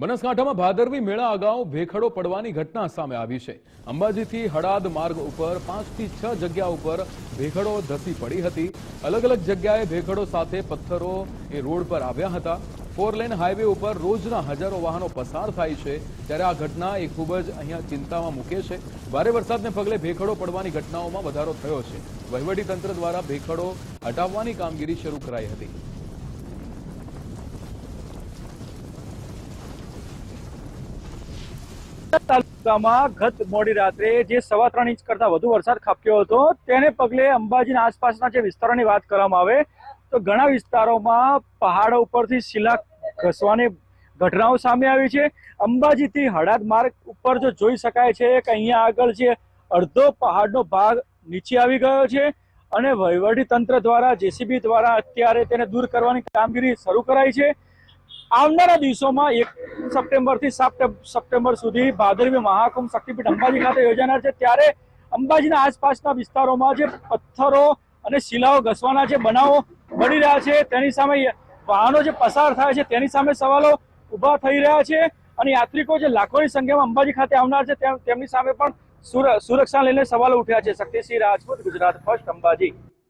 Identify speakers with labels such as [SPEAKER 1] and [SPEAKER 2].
[SPEAKER 1] બનાસકાંઠામાં ભાદરવી મેળા અગાઉ ભેખડો પડવાની ઘટના સામે આવી છે. અંબાજીથી હડાદ માર્ગ ઉપર પાંચથી છ જગ્યા ઉપર ભેખડો ધસી પડી હતી. અલગ અલગ જગ્યાએ ભેખડો સાથે પથ્થરો એ રોડ પર આવ્યા હતા. ફોર લેન હાઈવે ઉપર રોજના હજારો વાહનો પસાર થાય છે. ત્યારે આ ઘટના એ ખૂબ જ અહીંયા ચિંતામાં મૂકે છે. ભારે વરસાદને પગલે ભેખડો પડવાની ઘટનાઓમાં વધારો થયો છે. વહીવટી તંત્ર દ્વારા ભેખડો હટાવવાની કામગીરી શરૂ કરાઈ હતી.
[SPEAKER 2] તાલુકામાં ગત મોડી રાત્રે જે સવા ત્રણ ઇંચ કરતા વધુ વરસાદ ખાબક્યો હતો, તેને પગલે અંબાજીના આસપાસના જે વિસ્તારોની વાત કરવામાં આવે, તો ઘણા વિસ્તારોમાં પહાડો ઉપરથી શિલા ઘસવાની ઘટનાઓ સામે આવી છે. અંબાજીથી હડાદ માર્ગ ઉપર જો જોઈ શકાય છે કે અહીંયા આગળ જે અડધો પહાડનો ભાગ નીચે આવી ગયો છે અને વહીવટી તંત્ર દ્વારા, જેસીબી દ્વારા અત્યારે તેને દૂર કરવાની કામગીરી શરૂ કરાઈ છે. આવનારા દિવસોમાં એક સપ્ટેમ્બરથી સાત સપ્ટેમ્બર સુધી ભાદરવી મહાકુંભ શક્તિપીઠ અંબાજી ખાતે યોજાનાર છે. ત્યારે અંબાજીના આસપાસના વિસ્તારોમાં જે પથ્થરો અને શિલાઓ ઘસવાના જે બનાવો બની રહ્યા છે, તેની સામે વાહનો જે પસાર થાય છે, તેની સામે સવાલો ઊભા થઈ રહ્યા છે અને યાત્રિકો જે લાખોની સંખ્યામાં અંબાજી ખાતે આવનાર છે, તેમ- તેમની સામે પણ સુર- સુરક્ષા લઈને સવાલો ઉઠ્યા છે. શક્તિસિંહ રાજપૂત, ગુજરાત ફર્સ્ટ અંબાજી.